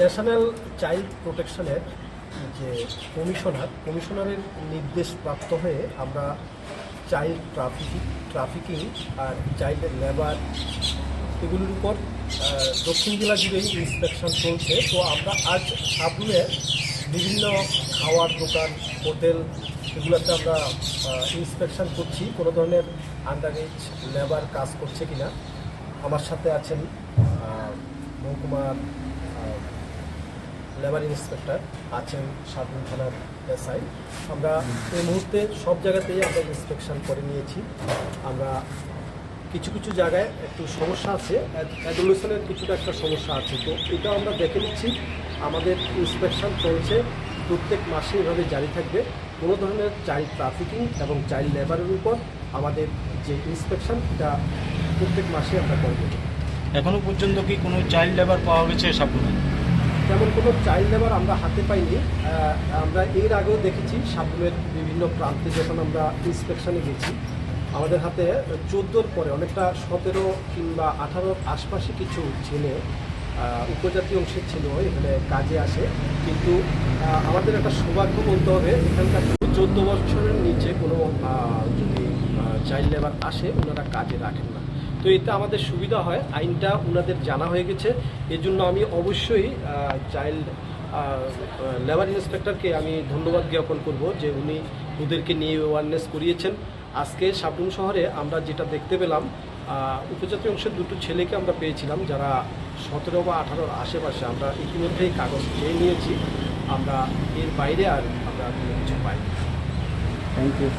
National child প্রোটেকশনের যে commissioner, কমিশনারের নির্দেশ প্রাপ্ত হয়ে আমরা চাইল্ড ট্রাফিকিং ট্রাফিকিং আর চাইল্ড লেবার এগুলোর উপর দক্ষিণ জেলা জুড়েই ইন্সপেকশন চলছে। তো আমরা আজ সাবরুমে বিভিন্ন খাওয়ার দোকান, হোটেল এগুলোতে আমরা ইন্সপেকশন করছি। কোনো ধরনের আন্ডার এজ লেবার কাজ করছে কিনা। আমার সাথে আছেন মহকুমার লেবার ইন্সপেক্টর আছেন সাবরুম থানার এসআই। আমরা এই মুহূর্তে সব জায়গাতেই আমরা ইন্সপেকশন করে নিয়েছি। আমরা কিছু কিছু জায়গায় একটু সমস্যা আছে অ্যাডুলেশনের কিছুটা একটা সমস্যা আছে। তো এটা আমরা দেখে নিচ্ছি, আমাদের ইন্সপেকশন চলছে, প্রত্যেক মাসে এভাবে জারি থাকবে। কোনো ধরনের চাইল্ড ট্রাফিকিং এবং চাইল্ড লেবারের উপর আমাদের যে ইন্সপেকশন, এটা প্রত্যেক মাসে আমরা করে দেবো এখনও পর্যন্ত কি কোনো চাইল্ড লেবার পাওয়া গেছে সাপুরে তেমন কোনো চাইল্ড লেবার আমরা হাতে পাইনি। আমরা এর আগেও দেখেছি সাবরুমের বিভিন্ন প্রান্তে যখন আমরা ইন্সপেকশনে গেছি, আমাদের হাতে চোদ্দোর পরে অনেকটা সতেরো কিংবা আঠারোর আশপাশে কিছু ছেলে উপজাতি অংশের ছিল এখানে কাজে আসে। কিন্তু আমাদের একটা সৌভাগ্য বলতে হবে, এখানকার চোদ্দ বছরের নিচে কোনো যদি চাইল্ড লেবার আসে, ওনারা কাজে রাখেন না। তো এতে আমাদের সুবিধা হয়, আইনটা ওনাদের জানা হয়ে গেছে। এজন্য আমি অবশ্যই চাইল্ড লেবার ইন্সপেক্টরকে আমি ধন্যবাদ জ্ঞাপন করব যে উনি ওদেরকে নিয়ে অ্যাওয়ারনেস করিয়েছেন। আজকে সাবরুম শহরে আমরা যেটা দেখতে পেলাম উপজাতি অংশের দুটো ছেলেকে আমরা পেয়েছিলাম যারা সতেরো বা আঠারোর আশেপাশে। আমরা ইতিমধ্যেই কাগজ চেয়ে নিয়েছি। আমরা এর বাইরে আর আমরা কিছু পাইনি। Thank you